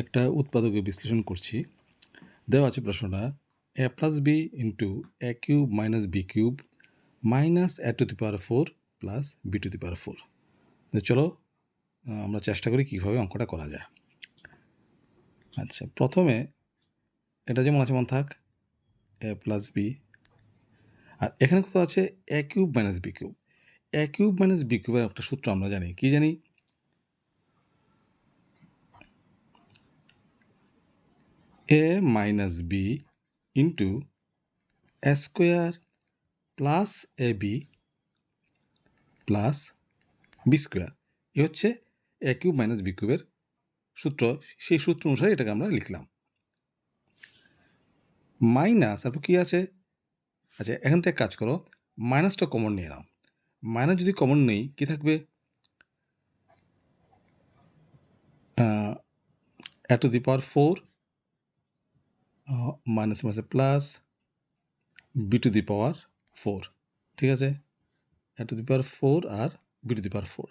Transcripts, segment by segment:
একটা উৎপাদকে বিশ্লেষণ করছি। দেওয়া আছে প্রশ্নটা a plus b into a cube minus b cube minus a to the power four plus b to the power four চলো আমরা চেষ্টা করি কীভাবে অঙ্কটা করা যায়। আচ্ছা প্রথমে এটা যেমন আছে মন থাক এ প্লাস বি আর এখানে কত আছে? A cube minus b cube a cube minus b কিউবের একটা সূত্র আমরা জানি। কি জানি? A minus b into square plus a b plus b square a হচ্ছে এ কিউব মাইনাস বি কিউবের সূত্র। সেই সূত্র অনুসারে এটাকে আমরা লিখলাম। মাইনাস তারপর কী আছে? আচ্ছা এখান থেকে কাজ করো। মাইনাসটা কমন নিয়ে নাও। মাইনাস যদি কমন নেই, কি থাকবে? A to the power four minus মাইনাসে plus b to the power four ঠিক আছে? A to the power four R b to the power four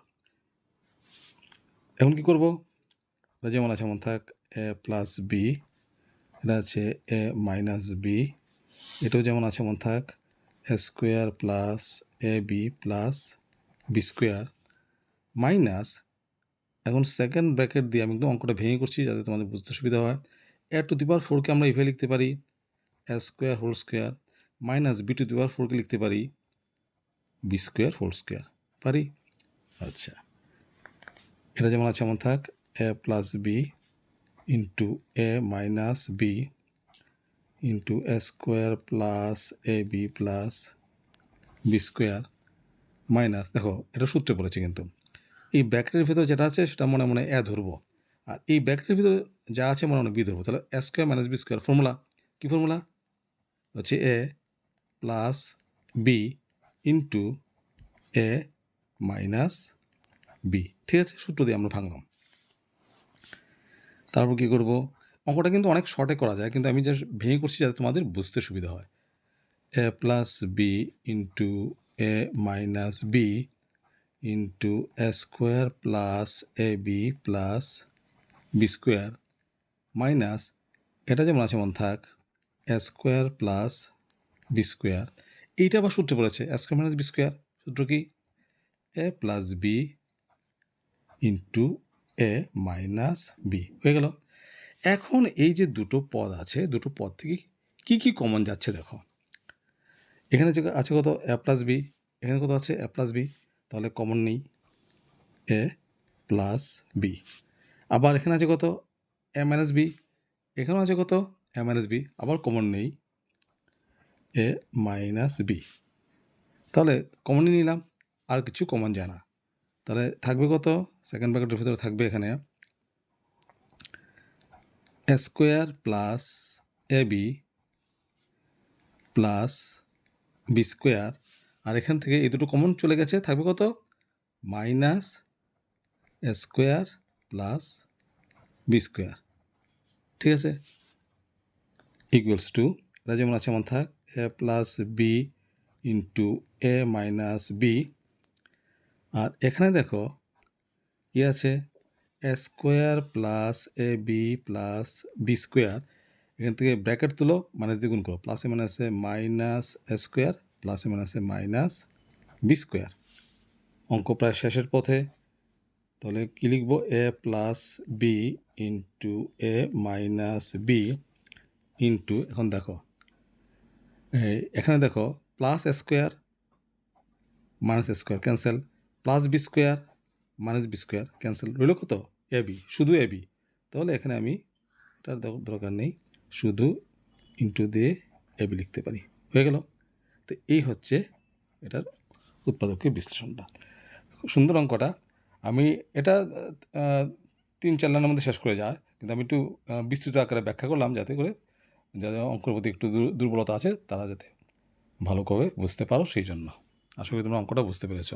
এখন কি করব? যেমন আছে, এমন থাক এ প্লাস বি এটা আছে এ মাইনাস বি এটাও যেমন আছে, এমন থাক a square plus a b plus b square minus এখন সেকেন্ড ব্র্যাকেট দিয়ে আমি একদম অঙ্কটা ভেঙে করছি, যাতে তোমাদের বুঝতে সুবিধা হয়। এ টু দি ফোরকে আমরা এভাবে লিখতে পারি a square whole square minus b to the power ফোরকে লিখতে পারি বি স্কোয়ার হোল স্কোয়ার পারি? আচ্ছা। এটা যেমন আছে এমন থাক a plus b into a minus b into a square plus a b plus b square minus দেখো, এটা সূত্রে পড়েছে কিন্তু। এই ব্যাকেটের ভিতর যেটা আছে, সেটা মনে মনে এ ধরবো। আর এই ব্যাকেটের ভিতরে যা আছে মনে মনে বি ধরবো তাহলে a square minus b square formula key formula হচ্ছে a plus b into a minus b ঠিক আছে, সূত্র দিয়ে আমরা ভাঙলাম। তারপর কী করব? অঙ্কটা কিন্তু অনেক শর্টে করা যায়, কিন্তু আমি যা ভেঙে করছি যাতে তোমাদের বুঝতে সুবিধা হয়। A plus B into A minus B into A square plus A B plus B square minus এটা যেমন আছে মন থাক A square plus B square এইটা আবার সূত্রে পড়েছে A square minus B square সূত্র কি? A plus B into A minus B হয়ে গেল। এখন এই যে দুটো পদ আছে, দুটো পদ থেকে কী কী কমন যাচ্ছে দেখো। এখানে যে আছে কত? এ প্লাস বি এখানে কত আছে? এ প্লাস বি তাহলে কমন নেই। এ প্লাস বি আবার এখানে আছে কত? এ মাইনাস বি এখানেও আছে কত? এ মাইনাস বি আবার কমন নেই। এ মাইনাস বি তাহলে কমনই নিলাম। আর কিছু কমন যায় না। তাহলে থাকবে কত? সেকেন্ড ব্র্যাকেটের ভিতরে থাকবে এখানে। Square plus A B plus B square আর এখান থেকে এই দুটো কমন চলে গেছে। থাকবে কত? Minus square plus B square ঠিক আছে? ইকুয়ালস টু এটা যেমন আছে এমন থাক A plus B into A minus B আর এখানে দেখো, কি আছে? A square plus A B plus B square এখান থেকে ব্র্যাকেট তুলো মাইনাস দিয়ে গুণ করো প্লাসে মাইনাসে মাইনাস এ স্কোয়ার প্লাসে মাইনাসে মাইনাস বি স্কোয়ার অঙ্ক প্রায় শেষের পথে। তাহলে কী লিখব? A plus B into A minus B into এখন দেখো এখানে দেখো plus square minus square cancel plus B square minus B square cancel রইল কত? এ বি শুধু এ বি তাহলে এখানে আমি এটার দর- দরকার নেই, শুধু ইন্টু দিয়ে এ বি লিখতে পারি। হয়ে গেল? তো এই হচ্ছে এটার উৎপাদকের বিশ্লেষণটা। সুন্দর অঙ্কটা। আমি এটা তিন চার লাইনের মধ্যে শেষ করে যায়, কিন্তু আমি একটু বিস্তৃত আকারে ব্যাখ্যা করলাম যাতে করে যাদের অঙ্কের প্রতি একটু দুর- দুর্বলতা আছে, তারা যাতে ভালো করে বুঝতে পারো সেই জন্য। আশা করি তোমরা অঙ্কটা বুঝতে পেরেছ।